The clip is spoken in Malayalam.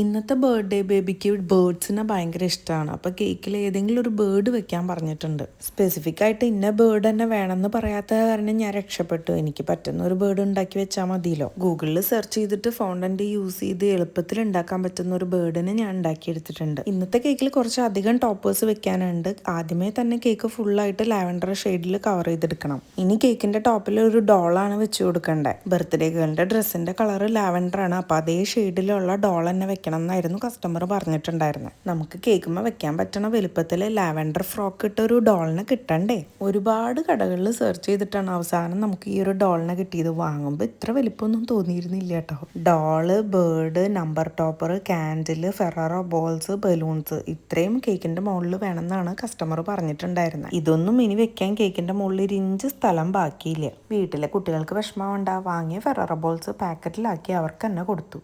ഇന്നത്തെ ബർത്ത്ഡേ ബേബിക്ക് ബേർഡ്സിനെ ഭയങ്കര ഇഷ്ടമാണ് അപ്പോൾ കേക്കിൽ ഏതെങ്കിലും ഒരു ബേർഡ് വെക്കാൻ പറഞ്ഞിട്ടുണ്ട്. സ്പെസിഫിക് ആയിട്ട് ഇന്ന ബേർഡ് തന്നെ വേണമെന്ന് പറയാത്ത കാരണം ഞാൻ രക്ഷപ്പെട്ടു. എനിക്ക് പറ്റുന്ന ഒരു ബേർഡ് ഉണ്ടാക്കി വെച്ചാൽ മതിയല്ലോ. ഗൂഗിളിൽ സെർച്ച് ചെയ്തിട്ട് ഫോണ്ടന്റ് യൂസ് ചെയ്ത് എളുപ്പത്തിൽ ഉണ്ടാക്കാൻ പറ്റുന്ന ഒരു ബേർഡിനെ ഞാൻ ഉണ്ടാക്കിയെടുത്തിട്ടുണ്ട്. ഇന്നത്തെ കേക്കിൽ കുറച്ച് അധികം ടോപ്പേഴ്സ് വെക്കാനുണ്ട്. ആദ്യമേ തന്നെ കേക്ക് ഫുള്ളായിട്ട് ലാവൻഡർ ഷെയ്ഡിൽ കവർ ചെയ്തെടുക്കണം. ഇനി കേക്കിന്റെ ടോപ്പിൽ ഒരു ഡോളാണ് വെച്ച് കൊടുക്കേണ്ടത് ബർത്ത്ഡേ ഗേളിന്റെ ഡ്രസ്സിന്റെ കളർ ലാവൻഡർ ആണ്. അപ്പൊ അതേ ഷെയ്ഡിലുള്ള ഡോൾ തന്നെ വെക്കണം എന്നായിരുന്നു കസ്റ്റമർ പറഞ്ഞിട്ടുണ്ടായിരുന്നത് നമുക്ക് കേക്കുമ്പ വെക്കാൻ പറ്റണ വലുപ്പത്തിൽ ലാവൻഡർ ഫ്രോക്ക് ഇട്ട ഒരു ഡോളിനെ കിട്ടണ്ടേ? ഒരുപാട് കടകളിൽ സെർച്ച് ചെയ്തിട്ടാണ് അവസാനം നമുക്ക് ഈ ഒരു ഡോളിനെ കിട്ടിയത്. വാങ്ങുമ്പോൾ ഇത്ര വലിപ്പമൊന്നും തോന്നിയിരുന്നില്ല കേട്ടോ. Doll bird number topper candle Ferrero balls balloons ഇത്രയും കേക്കിന്റെ മുകളിൽ വേണമെന്നാണ് കസ്റ്റമർ പറഞ്ഞിട്ടുണ്ടായിരുന്നത് ഇതൊന്നും ഇനി വെക്കാൻ കേക്കിന്റെ മുകളിൽ ഒരു ഇഞ്ച് സ്ഥലം ബാക്കിയില്ല. വീട്ടിലെ കുട്ടികൾക്ക് വിഷമം ഉണ്ടാ വാങ്ങിയ ഫെറാറോ ബോൾസ് പാക്കറ്റിലാക്കി അവർക്ക് തന്നെ കൊടുത്തു.